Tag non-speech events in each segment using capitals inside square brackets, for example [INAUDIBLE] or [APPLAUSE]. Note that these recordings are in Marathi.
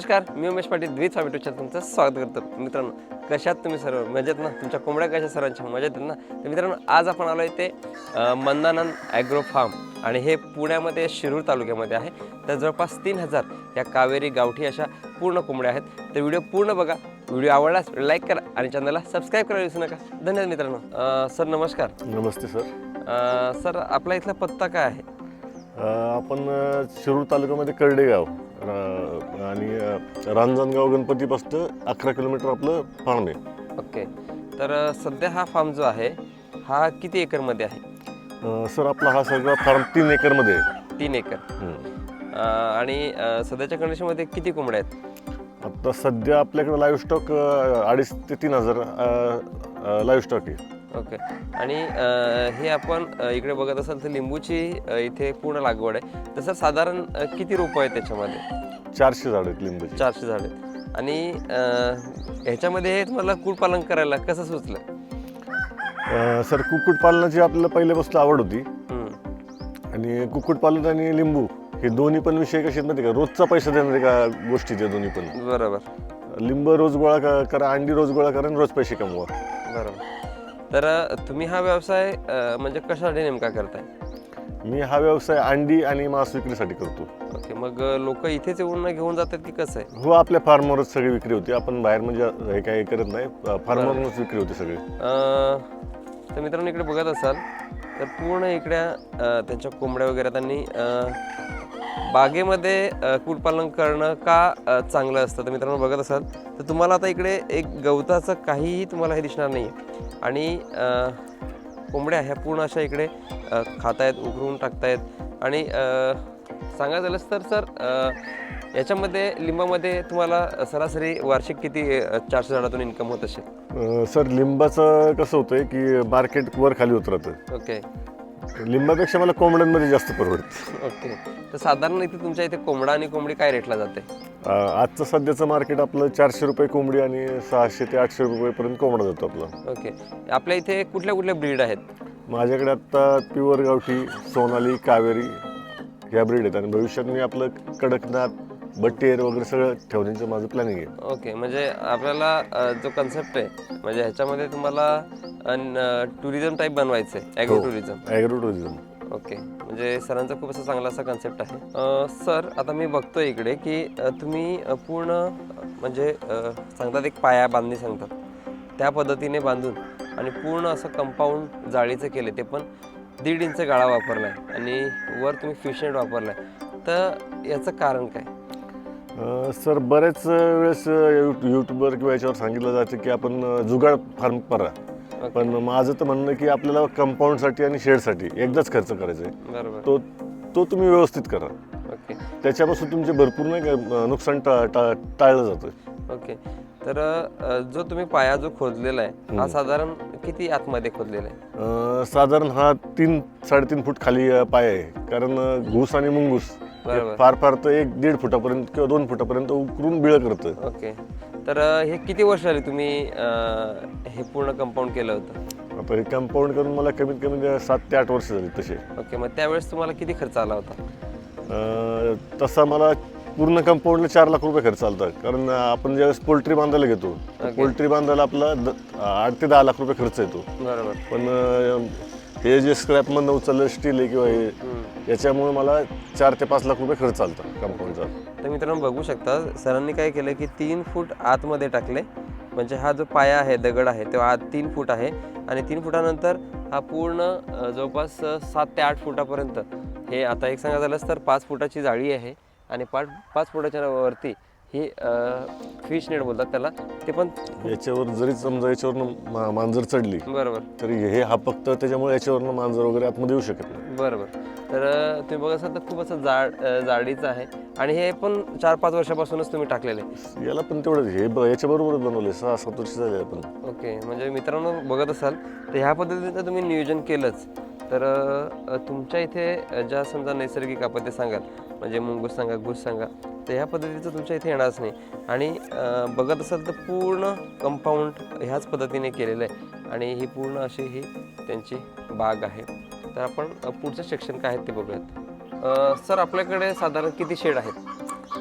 नमस्कार मी उमेश पाटील द्वित फाबिटो तुमचं स्वागत करतो. मित्रांनो कशात तुम्ही सर्व? मजेत ना? तुमच्या कोंबड्या कशा सर्वांच्या मजेत ना? तर मित्रांनो आज आपण आलो आहे ते मंदानंद ॲग्रो फार्म आणि हे पुण्यामध्ये शिरूर तालुक्यामध्ये आहे. तर जवळपास तीन हजार या कावेरी गावठी अशा पूर्ण कोंबड्या आहेत. तर व्हिडिओ पूर्ण बघा. व्हिडिओ आवडल्यास लाईक करा आणि चॅनलला सबस्क्राईब करायला विसरू नका. धन्यवाद मित्रांनो. सर नमस्कार. नमस्ते सर. सर आपला इथला पत्ता काय आहे? आपण शिरूर तालुक्यामध्ये कर्डेगाव आणि रांजणगाव गणपतीपासून अकरा किलोमीटर आपलं फार्म आहे. ओके. तर सध्या हा फार्म जो आहे हा किती एकरमध्ये आहे? अ, सर आपला हा सगळा फार्म तीन एकरमध्ये आहे. तीन एकर. अ, आणि अ, सध्याच्या कंडिशनमध्ये किती कोंबड्या आहेत? आता सध्या आपल्याकडे लाईव्ह स्टॉक अडीच ते तीन हजार लाईव्ह स्टॉक आहे. ओके. आणि अ, हे आपण अ, इकडे बघत असाल तर लिंबूची अ, इथे पूर्ण लागवड आहे. तसं साधारण अ, किती रोपं आहेत त्याच्यामध्ये? चारशे झाड आहेत लिंबाची. चारशे झाड आहेत. आणि अ, ह्याच्यामध्ये तुम्हाला कुळपालन करायला कसं सुचलं? अ, सर कुक्कुटपालनाची आपल्याला पहिल्यापासून आवड होती. हम्म, आणि कुक्कुटपालन आणि लिंबू हे दोन्ही पण विषय कसे आहेत माहिती का? रोजचा पैसा देणारे का गोष्टी त्या दोन्ही पण? बरोबर. लिंब रोज गोळा क- करा अंडी रोज गोळा करा आणि रोज पैसे कमवा. बरोबर. तर अ, तुम्ही हा व्यवसाय अ, म्हणजे कशासाठी नेमका करताय? मी हा व्यवसाय अंडी आणि मांस विक्रीसाठी करतो. ओके मग लोक इथेच येऊन घेऊन जातात की कसं आहे? हो आपल्या फार्मवरच सगळी विक्री होती. आपण बाहेर म्हणजे हे काही करत नाही. फार्मवरूनच विक्री होती सगळी. अं, तर मित्रांनो इकडे बघत असाल तर पूर्ण इकडे अं, त्यांच्या कोंबड्या वगैरे त्यांनी अं, बागेमध्ये अं, कुक्कुटपालन करणं का अं, चांगलं असतं? तर मित्रांनो बघत असाल तर तुम्हाला आता इकडे एक गवताचं काहीही तुम्हाला हे दिसणार नाही आणि अं, कोंबड्या ह्या पूर्ण अशा इकडे खातायत उकरून टाकतायत. आणि सांगायचं झालंच तर सर याच्यामध्ये लिंबामध्ये तुम्हाला सरासरी वार्षिक किती चारशे झाडातून इन्कम होत असेल? सर लिंबाचं कसं होतंय की मार्केट वर खाली उतरतं. ओके. लिंबापेक्षा मला कोंबड्यांमध्ये जास्त परवडतं. ओके. तर साधारण इथे तुमच्या इथे कोंबडा आणि कोंबडी काय रेटला जाते? अं, आजचं सध्याचं मार्केट आपलं चारशे रुपये कोंबडी आणि सहाशे ते आठशे रुपयेपर्यंत कोंबडा जातो आपला. ओके. आपल्या इथे कुठल्या कुठल्या ब्रीड आहेत? माझ्याकडे आता प्युअर गावठी सोनाली कावेरी ह्या ब्रीड आहेत आणि भविष्यात मी आपलं कडकनाथ बट्टेर वगैरे सगळं ठेवण्याचं माझं प्लॅनिंग आहे. ओके म्हणजे आपल्याला अ, जो कन्सेप्ट आहे म्हणजे ह्याच्यामध्ये तुम्हाला टुरिझम टाईप बनवायचं आहे agro. Tourism agro tourism okay म्हणजे सरांचा खूप असा चांगला असा कन्सेप्ट आहे. अ, सर आता मी बघतोय इकडे की अ, तुम्ही अ, पूर्ण अ, म्हणजे अ, सांगतात एक पाया बांधणी सांगतात. त्या पद्धतीने बांधून आणि पूर्ण असं कंपाऊंड जाळीचं केलं ते पण दीड इंच गाळा वापरला आहे आणि वर तुम्ही फिश नेट वापरला आहे तर याचं कारण काय? सर बरेच वेळेस यूट्यूबवर किंवा याच्यावर सांगितलं जातं की आपण जुगाड फार्म करा. पण माझं तर म्हणणं की आपल्याला कंपाऊंडसाठी आणि शेडसाठी एकदाच खर्च करायचा आहे. तो तो तुम्ही व्यवस्थित करा. त्याच्यापासून तुमचे भरपूर नाही का नुकसान टा टा टाळलं जातं. ओके. तर अ, जो तुम्ही पाया जो खोदलेला आहे हा साधारण किती आतमध्ये खोदलेला आहे? साधारण हा तीन साडेतीन फूट खाली अ, पाय आहे. कारण अ, घूस आणि मुंगूस हे. फार फार तर एक दीड फुटापर्यंत किंवा दोन फुटापर्यंत उकरून बिळ करतं ओके. तर अ, हे किती वर्ष झाली तुम्ही अ, हे पूर्ण कंपाऊंड केलं होतं? आता हे कंपाऊंड करून मला कमीत कमी सात ते आठ वर्ष झाली तसे. ओके मग त्यावेळेस तुम्हाला किती खर्च आला होता? अं, तसा मला पूर्ण कंपाऊंडला चार लाख रुपये खर्च आलता. कारण अं, आपण ज्यावेळेस पोल्ट्री बांधायला घेतो पोल्ट्री बांधायला आपला द- आठ ते दहा लाख रुपये खर्च येतो. बरोबर. पण अं, हे जे स्क्रॅपमधनं उचललं स्टील आहे किंवा हे याच्यामुळे मला चार ते पाच लाख रुपये खर्च आलता कंपाऊंडचा तर मित्रांनो बघू शकता सरांनी काय केलं की तीन फूट आतमध्ये टाकले. म्हणजे हा जो पाया आहे दगड आहे तो आत तीन फूट आहे. आणि तीन फुटानंतर हा पूर्ण जवळपास सात ते आठ फुटापर्यंत. हे आता एक सांगा झालंच तर पाच फुटाची जाळी आहे. आणि पाच पाच फुटाच्या वरती ही फिश नेट बोलतात त्याला. ते पण याच्यावर जरी समजा याच्यावरनं मा- मांजर चढली बरोबर. तरी हे हा फक्त त्याच्यामुळे याच्यावरनं मांजर वगैरे आतमध्ये येऊ शकत नाही. बरोबर. तर तुम्ही बघत असाल तर खूप असं जाड जाडीचं आहे. आणि हे पण चार पाच वर्षापासूनच तुम्ही टाकलेले आहे. याला पण तेवढं हे याच्याबरोबरच बनवले सहा सात वर्ष झाले आपण. ओके. म्हणजे मित्रांनो बघत असाल तर ह्या पद्धतीचं तुम्ही नियोजन केलंच. तर तुमच्या इथे ज्या समजा नैसर्गिक आपत्ती सांगाल म्हणजे मुंगूस सांगा घुस सांगा तर ह्या पद्धतीचं तुमच्या इथे येणारच नाही. आणि बघत असाल तर पूर्ण कंपाऊंड ह्याच पद्धतीने केलेलं आहे. आणि ही पूर्ण अशी ही त्यांची बाग आहे. तर आपण पुढचं सेक्शन काय आहे ते बघूयात. सर आपल्याकडे साधारण किती शेड आहेत?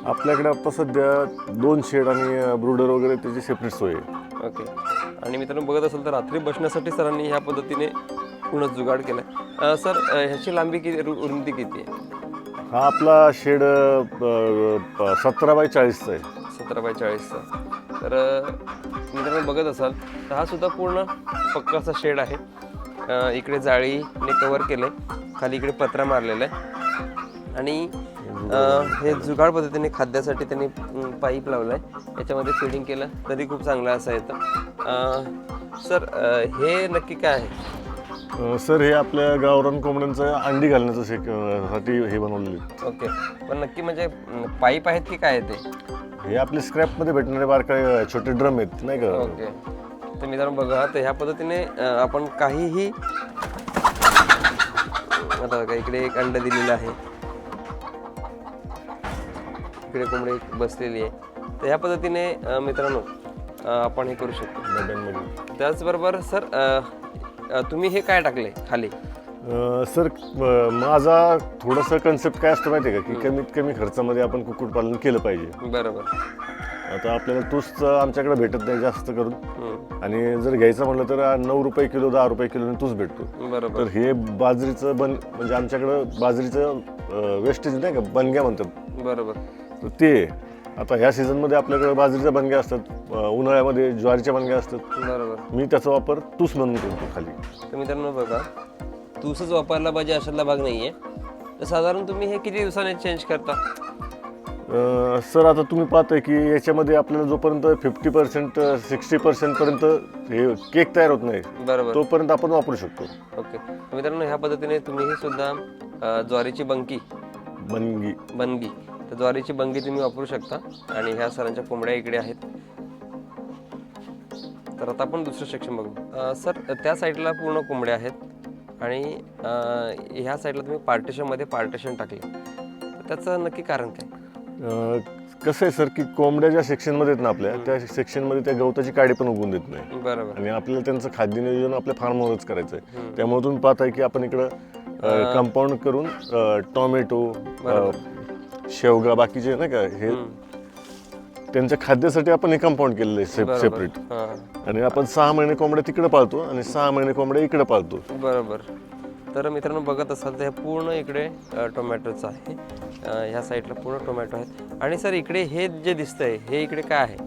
आपल्याकडे आता सध्या दोन शेड आणि ब्रुडर वगैरे त्याची सेपरेट सोय आहे. ओके. आणि मित्रांनो बघत असेल तर रात्री बसण्यासाठी सरांनी ह्या पद्धतीने पूर्ण जुगाड केलाय. सर ह्याची लांबी किती रुंदी किती आहे? हा आपला शेड सतरा बाय चाळीसचा आहे. सतरा बाय चाळीसचा. तर मित्रांनो बघत असाल तर हा सुद्धा पूर्ण पक्काचा शेड आहे. अ, इकडे जाळीने कवर केलं आहे खाली इकडे पत्रा मारलेला आहे. आणि अ, हे जुगाड पद्धतीने खाद्यासाठी त्यांनी अम, पाईप लावला आहे याच्यामध्ये फिडिंग केलं तरी खूप चांगलं असं येतं. अ, सर अ, हे नक्की काय आहे? सर हे आपल्या गावरान कोंबड्यांचं अंडी घालण्याचं शेकसाठी हे बनवलेले ओके. पण नक्की म्हणजे पाईप आहेत की काय आहे ते? हे आपले स्क्रॅपमध्ये भेटणारे बारकाय छोटे ड्रम आहेत नाही का? ओके. तर मित्रांनो बघा तर ह्या पद्धतीने अं, आपण काहीही आता बघा इकडे एक अंड दिलेलं आहे. इकडे कोंबडी एक बसलेली आहे. तर ह्या पद्धतीने अं, मित्रांनो अं, आपण हे करू शकतो. डब्यांमध्ये. त्याचबरोबर सर अं, तुम्ही हे काय टाकले खाली? सर माझा थोडासा कन्सेप्ट काय असतं माहिती आहे का की कमीत कमी खर्चामध्ये आपण कुक्कुटपालन केलं पाहिजे. बरोबर. आता आपल्याला तूच आमच्याकडे भेटत नाही जास्त करून. आणि जर घ्यायचं म्हटलं तर नऊ रुपये किलो दहा रुपये किलोने तूच भेटतो. बरोबर. तर हे बाजरीचं बन म्हणजे आमच्याकडं बाजरीचं वेस्टेज नाही का? बनग्या म्हणतात. बरोबर. तर ते आता ह्या सीझनमध्ये आपल्याकडे बाजरीच्या बनग्या असतात उन्हाळ्यामध्ये ज्वारीच्या बनग्या असतात. बरोबर. मी त्याचा वापर तूस म्हणून करतो खाली. तर मित्रांनो बघा तूसच वापरला पाहिजे अशातला भाग नाहीये. तर साधारण तुम्ही हे किती दिवसाने चेंज करता? सर आता तुम्ही पाहताय की याच्यामध्ये आपल्याला जोपर्यंत फिफ्टी पर्सेंट सिक्स्टी पर्सेंटपर्यंत हे केक तयार होत नाही बरोबर. तोपर्यंत आपण वापरू शकतो. ओके. तर मित्रांनो ह्या पद्धतीने तुम्ही ही सुद्धा अ, ज्वारीची बंकी. बनगी बनगी तर ज्वारीची बंगी तुम्ही वापरू शकता. आणि ह्या सरांच्या कोंबड्या इकडे आहेत. तर आता आपण दुसरं सेक्शन बघू. सर त्या साईडला पूर्ण कोंबड्या आहेत. आणि ह्या साईडला तुम्ही पार्टिशनमध्ये पार्टिशन टाकले. त्याचं नक्की कारण काय? कसं आहे सर की कोंबड्या ज्या सेक्शनमध्ये आहेत ना आपल्या त्या सेक्शनमध्ये त्या गवताची काडी पण उगवून देत नाही. बरोबर. आणि आपल्याला त्यांचं खाद्य नियोजन आपल्या फार्मवरच करायचं आहे. त्यामुळे तुम्ही पाहताय की आपण इकडं कंपाऊंड करून टोमॅटो शेवगा बाकीचे नाही का हे. त्यांच्या खाद्यासाठी आपण हे कंपाऊंड केलेलं आहे. सेपरेट आणि आपण सहा महिने कोंबड्या तिकडे पाळतो आणि सहा महिने कोंबड्या इकडे पाळतो. बरोबर. तर मित्रांनो बघत असाल तर हे पूर्ण इकडे टोमॅटोचं आहे. ह्या साईडला पूर्ण टोमॅटो आहेत. आणि सर इकडे हे जे दिसतंय हे इकडे काय आहे?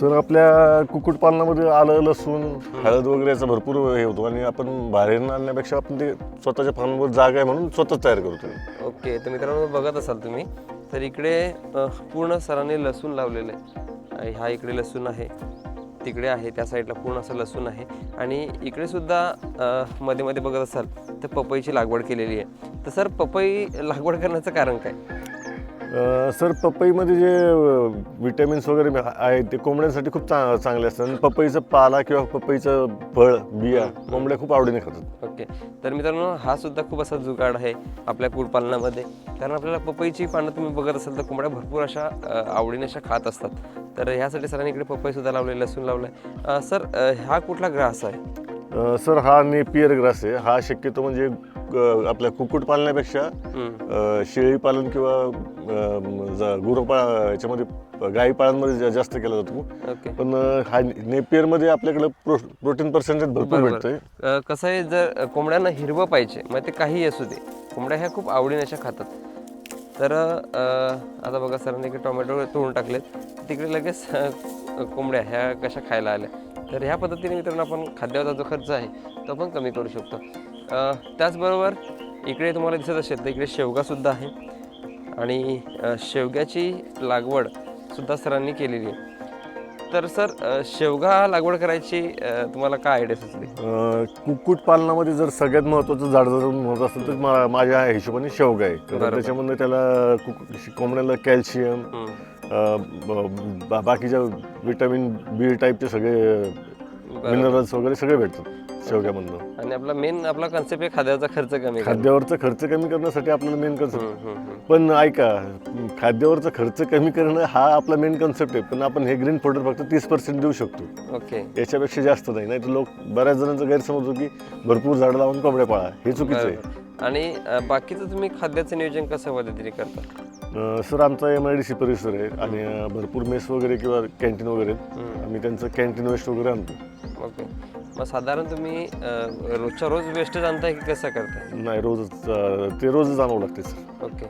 सर आपल्या कुक्कुटपालनामध्ये आलं लसूण हळद वगैरे याचा भरपूर हे होतो आणि आपण बाहेरून आणण्यापेक्षा आपण ते स्वतःच्या फार्मवर जागा आहे म्हणून स्वतःच तयार करतो. ओके तर मित्रांनो बघत असाल तुम्ही तर इकडे अ, पूर्ण सरांनी लसूण लावलेलं आहे. ह्या हा इकडे लसूण आहे तिकडे आहे त्या साईडला पूर्ण असं लसूण आहे. आणि इकडे सुद्धा अ, मध्ये मध्ये बघत असाल तर पपईची लागवड केलेली आहे. तर सर पपई लागवड करण्याचं कारण काय? सर पपईमध्ये जे विटॅमिन्स वगैरे आहेत ते कोंबड्यांसाठी खूप चा चांगले असतात. आणि पपईचं पाला किंवा पपईचं फळ बिया कोंबड्या खूप आवडीने खातात. ओके. तर मित्रांनो हा सुद्धा खूप असा जुगाड आहे आपल्या कुडपालनामध्ये कारण आपल्याला पपईची पानं तुम्ही बघत असाल तर कोंबड्या भरपूर अशा आवडीने अशा खात असतात. तर ह्यासाठी सरांनी इकडे पपई सुद्धा लावले लसूण लावलाय. सर अ, हा कुठला ग्रास आहे? सर हा नेपियर ग्रास आहे. हा शक्यतो म्हणजे आपल्या कुक्कुट पालण्यापेक्षा हम्म, अं, शेळी पालन किंवा गुरंपाळ याच्यामध्ये गाई पाळांमध्ये जा- जास्त केला जातो पण हा नेपियरमध्ये आपल्याकडे प्रो प्रोटीन पर्सेंटेज भरपूर. भेटतंय. कसं आहे जर कोंबड्यांना हिरवं पाहिजे मग ते काही असू दे. कोंबड्या ह्या खूप आवडीने अशा खातात. तर आता बघा सरांनी इकडे टोमॅटो तोडून टाकलेत. तिकडे लगेच कोंबड्या ह्या कशा खायला आल्या. तर ह्या पद्धतीने मित्रांनो आपण खाद्यावरचा जो खर्च आहे तो पण कमी करू शकतो. त्याचबरोबर इकडे तुम्हाला दिसत असेल तर इकडे शेवगासुद्धा आहे. आणि शेवग्याची लागवड सुद्धा सरांनी केलेली आहे. तर सर शेवगा लागवड करायची तुम्हाला काय आयडिया सुचली अं, कुक्कुट पालनामध्ये जर सगळ्यात महत्त्वाचं झाड जर महत्त्व असेल तर मा- माझ्या हिशोबाने शेवगा आहे. त्याच्यामध्ये त्याला कुक- कोंबड्याला कॅल्शियम बाकीच्या विटॅमिन बी टाईपचे सगळे मिनरल्स वगैरे सगळे भेटतात. शेवग्यामधनं आणि आपला मेन आपला कन्सेप्ट आहे खाद्याचा खर्च कमी करणं. खाद्यावरचा खर्च कमी करण्यासाठी आपल्याला मेन कन्सेप्ट हम्म, हम्म, हम्म. पण ऐका खाद्यावरचा खर्च कमी करणं हा आपला मेन कन्सेप्ट आहे. पण आपण हे ग्रीन फोडर फक्त तीस पर्सेंट देऊ शकतो. ओके. याच्यापेक्षा जास्त नाही. नाही तर लोक बऱ्याच जणांचा गैरसमज होतो की भरपूर झाडं लावून कोंबड्या पाळा. हे चुकीचं आहे. बरोबर. आणि अ, बाकीचं तुम्ही खाद्याचं नियोजन कसं पद्धतीने करता? अं, सर आमचा एम आय डी सी परिसर आहे आणि अं, भरपूर मेस वगैरे किंवा कॅन्टीन वगैरे आहेत. हम्म. आम्ही त्यांचं कॅन्टीन वेस्ट वगैरे आणतो. ओके. मग साधारण तुम्ही अं, रोजच्या रोज वेस्टेज आणताय की कसं करताय? नाही रोजच अं, ते रोजच आणावं लागते सर. ओके.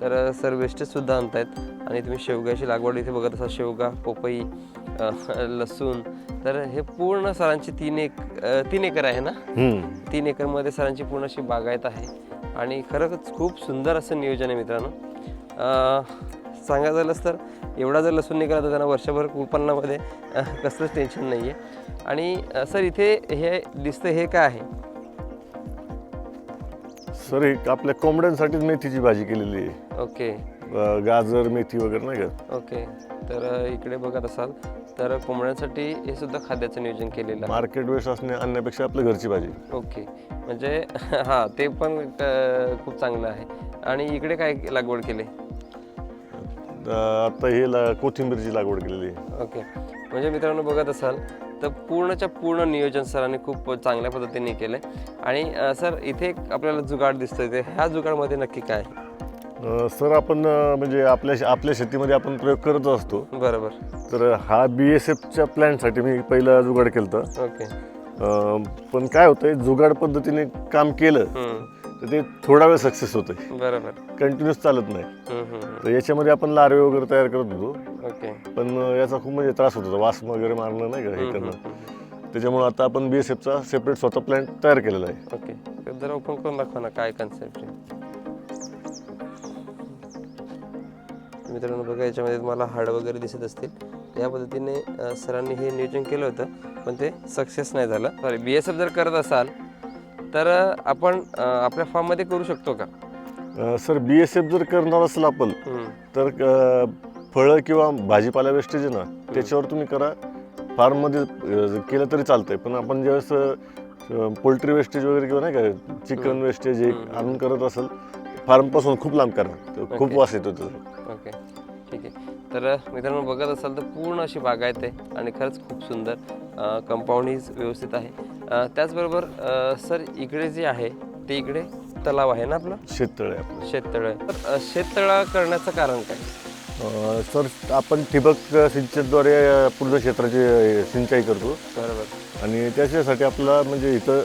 तर सर वेस्टेज सुद्धा आणतायत आणि तुम्ही शेवगाची लागवड इथे बघत असाल शेवगा पपई अ, लसूण. तर हे पूर्ण सरांची तीन एक अ, तीन एकर आहे ना? हम्म. तीन एकरमध्ये सरांची पूर्ण अशी बागायत आहे. आणि खरंच खूप सुंदर असं नियोजन आहे मित्रांनो. अ, सांगायचं झालंच तर एवढा जर लसूण निघाला तर त्यांना वर्षभर उत्पन्नामध्ये अ, कसलंच टेन्शन नाही आहे आणि सर इथे हे दिसतं हे काय आहे? सर हे आपल्या कोंबड्यांसाठीच मेथीची भाजी केलेली आहे. ओके. अं, गाजर मेथी वगैरे नाही का? ओके. तर अ, इकडे बघत असाल तर कोंबड्यांसाठी हे सुद्धा खाद्याचं नियोजन केलेलं आहे. मार्केट वेस्ट असणे आणण्यापेक्षा आपल्या घरची भाजी. ओके. म्हणजे [LAUGHS] हां ते पण अ, खूप चांगलं आहे. आणि इकडे काय लागवड केली? आता हे ला- कोथिंबीरची लागवड केलेली आहे. ओके. म्हणजे मित्रांनो बघत असाल तर पूर्णच्या पूर्ण नियोजन सरांनी खूप चांगल्या पद्धतीने केलं आणि अ, सर इथे एक आपल्याला जुगाड दिसतोय ते ह्या जुगाडमध्ये नक्की काय आहे? अं, सर आपण अं, म्हणजे आपल्या आपल्या शेतीमध्ये आपण प्रयोग करत असतो. बरोबर. तर हा बी एस एफच्या प्लॅनसाठी मी पहिला जुगाड केलं ओके. पण काय होतंय जुगाड पद्धतीने काम केलं. हम्म, तर ते थोडा वेळ सक्सेस होतंय. बरोबर. कंटिन्यूस चालत नाही. हम्म, हम्म, हम्म. तर याच्यामध्ये आपण लार्वे वगैरे तयार करत होतो. ओके. पण याचा खूप म्हणजे त्रास होत होता. वास वगैरे मारणं नाही का हे करणं. त्याच्यामुळे आता आपण बी एस एफचा सेपरेट स्वतः प्लॅन्ट तयार केलेला आहे. ओके. तर जरा ओपन करून दाखवा ना काय कन्सेप्ट आहे. मित्रांनो बघा याच्यामध्ये तुम्हाला हाड वगैरे दिसत असतील. त्या पद्धतीने अ, सरांनी हे नियोजन केलं होतं पण ते सक्सेस नाही झालं. सॉरी बी एस एफ जर करत असाल तर आपण आपल्या फार्ममध्ये करू शकतो का? सर बी एस एफ जर करणार असेल आपण तर फळं किंवा भाजीपाला वेस्टेज आहे ना त्याच्यावर तुम्ही करा. फार्ममध्ये केलं तरी चालतंय पण आपण ज्यावेळेस पोल्ट्री वेस्टेज वगैरे किंवा नाही का चिकन वेस्टेज एक आणून करत असेल फार्मपासून खूप लांब करा खूप वास येतो त्याचा. ओके. ठीक आहे. तर मित्रांनो बघत असाल तर पूर्ण अशी बागायत आहे आणि खरंच खूप सुंदर कंपाऊंड ही व्यवस्थित आहे. त्याचबरोबर सर इकडे जे आहे ते इकडे तलाव आहे ना आपलं? शेततळे आहे आपलं. शेततळ. आहे तर शेततळा करण्याचं कारण काय? सर आपण ठिबक सिंचनद्वारे पूर्ण क्षेत्राची सिंचाई करतो. बरोबर. आणि त्याच्यासाठी आपला म्हणजे इथं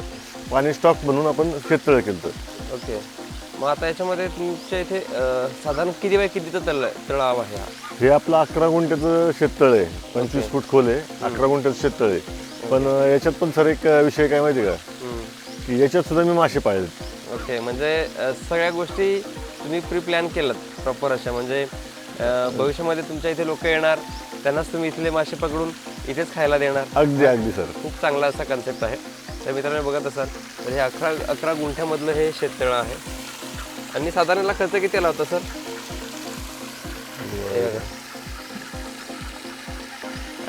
पाणी स्टॉक बनवून आपण शेततळे केलं ओके. मग आता याच्यामध्ये तुमच्या इथे साधारण किती बाय कितीचं तळ तळाव आहे हा? हे आपलं अकरा गुंठ्याचं शेततळ आहे. पंचवीस फूट खोल आहे. अकरा गुंठ्याचं शेततळ आहे. पण याच्यात पण सर एक विषय काय माहिती का. की याच्यात सुद्धा मी मासे पाळलेत ओके म्हणजे अ, सगळ्या गोष्टी तुम्ही प्री प्लॅन केलात प्रॉपर अशा. म्हणजे अ, भविष्यामध्ये तुमच्या इथे लोक येणार त्यांनाच तुम्ही इथले मासे पकडून इथेच खायला देणार. अगदी अगदी सर. खूप चांगला असा कन्सेप्ट आहे. तर मित्रांनो बघत असाल तर हे अकरा अकरा गुंठ्यामधलं हे शेततळं आहे. आणि साधारण याला खर्च किती आला होता सर? हे बघा.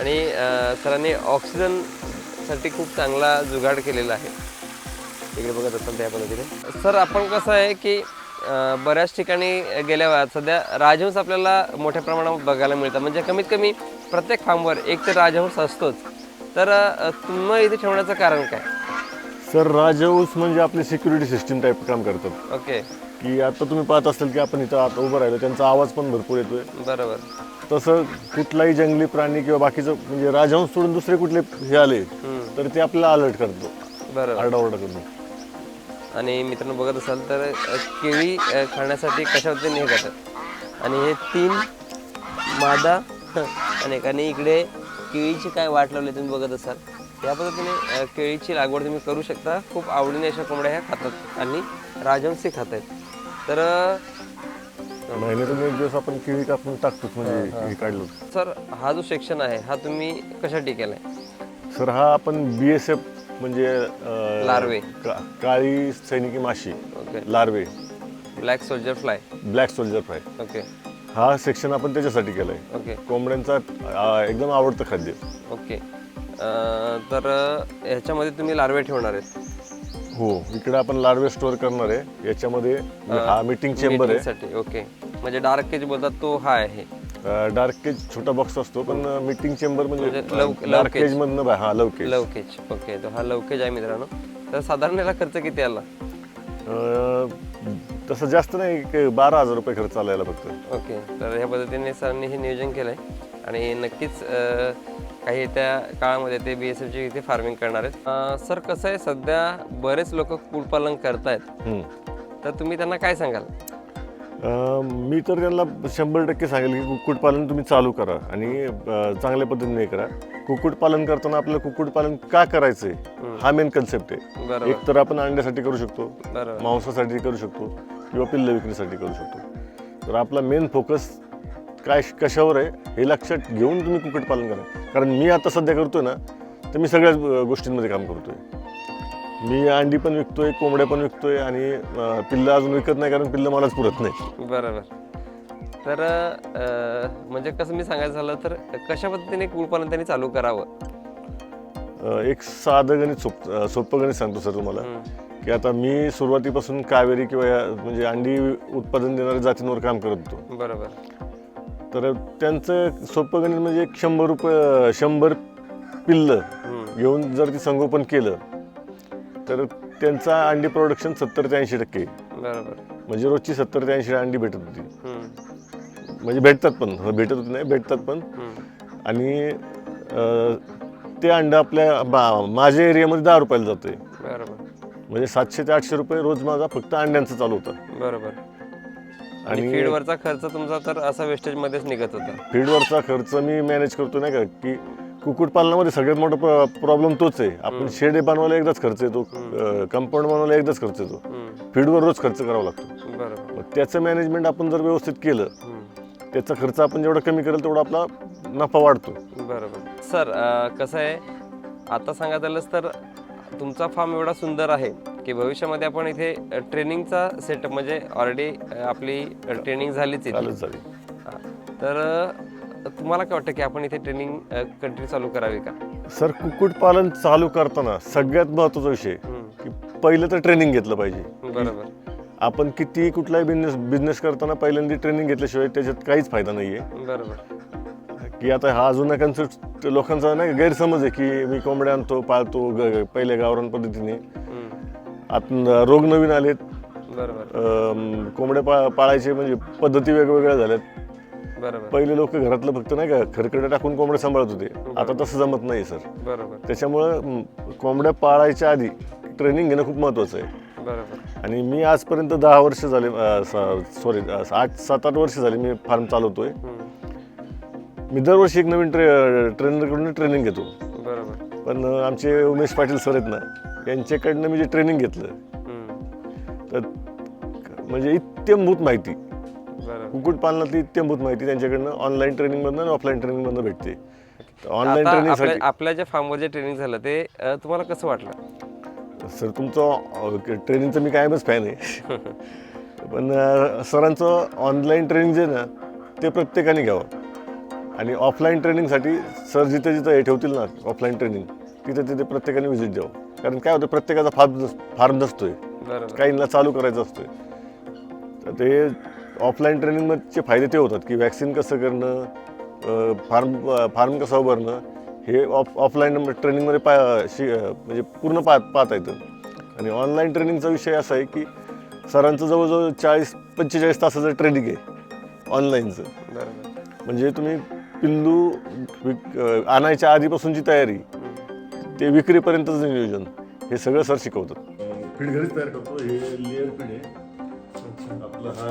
आणि सरांनी ऑक्सिजनसाठी खूप चांगला जुगाड केलेला आहे. इकडे बघत असाल त्या पद्धतीने सर आपण कसं आहे की बऱ्याच ठिकाणी गेल्या सध्या राजहंस आपल्याला मोठ्या प्रमाणात बघायला मिळतात. म्हणजे कमीत कमी प्रत्येक फार्मवर एक तर राजहंस असतोच. तर तुम्हाला इथे ठेवण्याचं कारण काय? सर राजहंस म्हणजे आपली सिक्युरिटी सिस्टीम टाईप काम करतात ओके की आता तुम्ही पाहत असाल की आपण इथं आता उभं राहिलो त्यांचा आवाज पण भरपूर येतोय. बरोबर. तसं कुठलाही जंगली प्राणी किंवा बाकीचं म्हणजे राजहंस सोडून दुसरे कुठले हे आले हम्म, तर ते आपल्याला अलर्ट करतो. बरोबर. आरडाओरडा करून. आणि मित्रांनो बघत असाल तर अ, केळी अ, खाण्यासाठी कशा पद्धतीने हे करतात? आणि हे तीन मादा [LAUGHS] आणि एकाने इकडे केळीची काय वाट लावली तुम्ही बघत असाल? या पद्धतीने केळीची लागवड तुम्ही करू शकता. खूप आवडीने अशा कोंबड्या ह्या खातात आणि राजहंसी खात आहेत तर महिन्यातून एक दिवस आपण केळी कापून टाकतोच म्हणजे हे काढलो. सर हा जो सेक्शन आहे हा तुम्ही कशासाठी केलाय? सर हा आपण बी एस एफ म्हणजे अं, लार्वे. का- काळी सैनिकी माशी okay. Larvae. Black soldier fly black soldier fry okay. हा सेक्शन आपण त्याच्यासाठी केलाय. ओके. कोंबड्यांचा अं, एकदम आवडतं खाद्य. ओके. तर ह्याच्यामध्ये तुम्ही लार्वे ठेवणार आहेत. हो इकडे आपण लार्वे स्टोअर करणार आहे. याच्यामध्ये हा मीटिंग चेंबर आहे. साठी ओके. म्हणजे डार्क केज बोलतात तो हा आहे. डार्क केज छोटा बॉक्स असतो पण मीटिंग चेंबर म्हणजे म्हणजे लव- लव डार्क केज. केज. मधनं बा- हा लव केज. लवकेज ओके. तो हा लवकेज आहे मित्रांनो. तर साधारण याला खर्च किती आला? अं, तसं जास्त नाही एक बारा हजार रुपये खर्च आला याला फक्त. ओके. तर ह्या पद्धतीने सरांनी हे नियोजन केलं आहे आणि नक्कीच अ, काही त्या काळामध्ये ते बी एस एफची इथे फार्मिंग करणार आहेत. सर कसं आहे सध्या बरेच लोक कुक्कुटपालन करतायत. तर तुम्ही त्यांना काय सांगाल? मी तर त्यांना शंभर टक्के सांगेल की कुक्कुटपालन तुम्ही चालू करा आणि चांगल्या पद्धतीने करा. कुक्कुटपालन करताना आपल्याला कुक्कुटपालन का करायचंय हा मेन कन्सेप्ट आहे. एक तर आपण अंड्यासाठी करू शकतो मांसासाठी करू शकतो किंवा पिल्ल विक्रीसाठी करू शकतो. तर आपला मेन फोकस काय कशावर आहे हे लक्षात घेऊन तुम्ही कुक्कुटपालन करा. कारण मी आता सध्या करतोय ना तर मी सगळ्याच गोष्टींमध्ये काम करतोय. मी अंडी पण विकतोय कोंबड्या पण विकतोय आणि अं, पिल्लं अजून विकत नाही कारण पिल्लं मलाच पुरत नाही बरोबर. तर म्हणजे कसं मी सांगायचं झालं तर कशा पद्धतीने कुक्कुटपालन त्यांनी चालू करावं? एक साधं गणित सोप सोपं गणित सांगतो सर तुम्हाला. की आता मी सुरुवातीपासून कावेरी किंवा म्हणजे अंडी उत्पादन देणाऱ्या जातींवर काम करत होतो. बरोबर. तर त्यांचं सोपं गणित म्हणजे एक शंभर रुपये शंभर पिल्लं. घेऊन जर ती संगोपन केलं तर त्यांचा अंडी प्रोडक्शन सत्तर ते ऐंशी टक्के. बरोबर. म्हणजे रोजची सत्तर ते ऐंशी अंडी भेटत होती. म्हणजे भेटतात पण भेटत होती नाही भेटतात पण. आणि ते अंडं आपल्या माझ्या एरियामध्ये दहा रुपयाला जाते म्हणजे सातशे ते आठशे रुपये रोज माझा फक्त अंड्यांचा चालू होता. बरोबर. आणि आणि- फीडवरचा खर्च तुमचा तर असा वेस्टेज मध्येच निघत होता. फीडवरचा खर्च मी मॅनेज करतो नाही का? की कुक्कुटपालनामध्ये सगळ्यात मोठा प्रॉब्लेम तोच आहे. आपण शेड बनवायला एकदाच खर्च येतो कंपाऊंड बनवायला एकदाच खर्च येतो. हम्म. फीडवर रोज खर्च करावा लागतो. बरोबर. मग त्याचं मॅनेजमेंट आपण जर व्यवस्थित केलं हम्म. त्याचा खर्च आपण जेवढा कमी करेल तेवढा आपला नफा वाढतो. बरोबर. सर अ, कसं आहे? आता झालंच तर तुमचा फार्म एवढा सुंदर आहे. की भविष्यामध्ये आपण इथे ट्रेनिंगचा सेटअप म्हणजे ऑलरेडी आपली ट्रेनिंग झालीच इथे. झाली. तर तुम्हाला काय वाटतं की आपण इथे ट्रेनिंग कंटिन्यू चालू करावी का? सर कुक्कुटपालन चालू करताना सगळ्यात महत्त्वाचा विषय. की पहिलं तर ट्रेनिंग घेतलं पाहिजे. बरोबर. आपण किती कुठलाही बिझनेस बिझनेस करताना पहिल्यांदा ट्रेनिंग घेतल्याशिवाय त्याच्यात काहीच फायदा नाही आहे बरोबर. की आता हा जुना कन्सेप्ट लोकांचा नाही गैरसमज आहे की मी कोंबड्या आणतो पाळतो पहिल्या गावरान पद्धतीने. आता रोग नवीन आलेत. बरोबर. कोंबड्या पा पाळायचे म्हणजे पद्धती वेगवेगळ्या झाल्यात. बरोबर. पहिले लोक घरातलं फक्त नाही का खरकडे टाकून कोंबड्या सांभाळत होते. आता तसं जमत नाही सर. बरोबर. त्याच्यामुळं म, कोंबड्या पाळायच्या आधी ट्रेनिंग घेणं खूप महत्त्वाचं आहे. बरोबर. आणि मी आजपर्यंत दहा वर्ष झाले सॉरी आठ सात आठ वर्ष झाली मी फार्म चालवतोय. हम्म. मी दरवर्षी एक नवीन ट्रे ट्रेनरकडून ट्रेनिंग घेतो. बरोबर. पण अं, आमचे उमेश पाटील सर आहेत ना यांच्याकडनं मी जे ट्रेनिंग घेतलं. तर म्हणजे इत्यंभूत माहिती. कुक्कुटपालनातली इत्यंभूत माहिती त्यांच्याकडनं ऑनलाईन ट्रेनिंगमधनं आणि ऑफलाईन ट्रेनिंगमधनं भेटते. ऑनलाईन आता आपल्या ट्रेनिंगसाठी आपल्या ज्या फार्मवर जे ट्रेनिंग झालं ते तुम्हाला कसं वाटलं? सर तुमचं ट्रेनिंगचं मी कायमच फॅन आहे. [LAUGHS] पण सरांचं ऑनलाईन ट्रेनिंग जे ना ते प्रत्येकाने घ्यावं. आणि ऑफलाईन ट्रेनिंगसाठी सर जिथे जिथं हे ठेवतील ना ऑफलाईन ट्रेनिंग तिथे तिथे प्रत्येकाने व्हिजिट द्यावं. कारण काय होतं प्रत्येकाचा फार्म फार्म नसतोय. काहींना चालू करायचं असतोय. तर ते ऑफलाईन ट्रेनिंगचे फायदे ते होतात की वॅक्सिन कसं करणं फार्म फार्म कसं उभारणं हे ऑफ ऑफलाईन ट्रेनिंगमध्ये पा शि म्हणजे पूर्ण पा पाहता येतं. आणि ऑनलाईन ट्रेनिंगचा विषय असा आहे की सरांचं जवळजवळ चाळीस पंचेचाळीस तासाचं ट्रेनिंग आहे ऑनलाईनचं म्हणजे तुम्ही पिल्लू आणायच्या आधीपासूनची तयारी ते विक्रीपर्यंतचं नियोजन हे सगळं सर शिकवतात. पीठ घरीच तयार करतो. हे लेअर पीठ आहे. आपला हा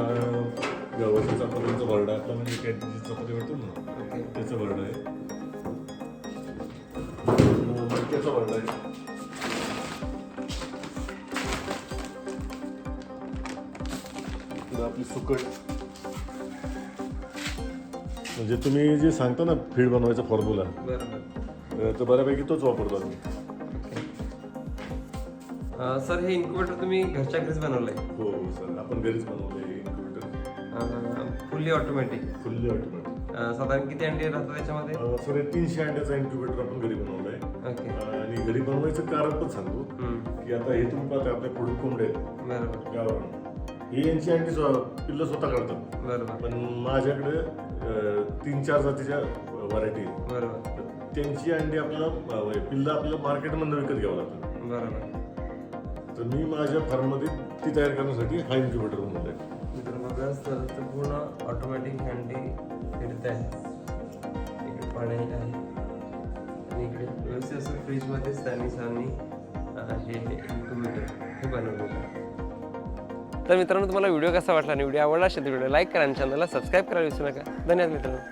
गव्हाच्या चपातीचा भरडा आपला म्हणजे कॅटची चपाती भेटतो ना. त्याचा भरडा आहे. मडक्याचा भरडा आहे. आपली सुकट. म्हणजे तुम्ही जे सांगता ना फीड बनवायचा फॉर्म्युला बरोबर तर बऱ्यापैकी तोच वापरतो आम्ही. अ, सर हे इन्क्युबेटर तुम्ही घरच्या घरीच बनवलंय? हो हो सर. आपण घरीच बनवलं incubator fully automatic fully automatic साधारण किती अंडी राहतात त्याच्यामध्ये? सर हे तीनशे अंड्याचा इन्क्युबेटर आपण घरी बनवलाय. ओके. आणि घरी बनवायचं कारण पण सांगतो की आता हे तुम्ही पाहता आपल्या पुढे कोंबडे आहेत. बरोबर. गावाला ही यांची अंडी स्व- पिल्लं स्वतः काढतात. बरोबर. पण माझ्याकडे अं, तीन चार जातीच्या व्हरायटी बरोबर. त्यांची अंडी आपल्याला अं, पिल्लं आपल्याला मार्केटमधनं विकत घ्यावं लागतं. बरोबर. तर मी माझ्या फार्ममध्ये ती तयार करण्यासाठी हा इन्क्युबेटर बनवला आहे. मित्रांनो बघाच तर ते पूर्ण ऑटोमॅटिक हँडी फिरत आहे. इकडे पाणी आहे आणि इकडे व्यवस्थित असं फ्रीजमध्येच त्यांनी सांनी हे इन्क्युबेटर हे बनवलेलं आहे. तर मित्रांनो तुम्हाला व्हिडिओ कसा वाटला आणि व्हिडिओ आवडला असेल तर व्हिडिओ लाईक करा आणि चॅनलला सबस्क्राईब करायला विसरू नका. धन्यवाद मित्रांनो.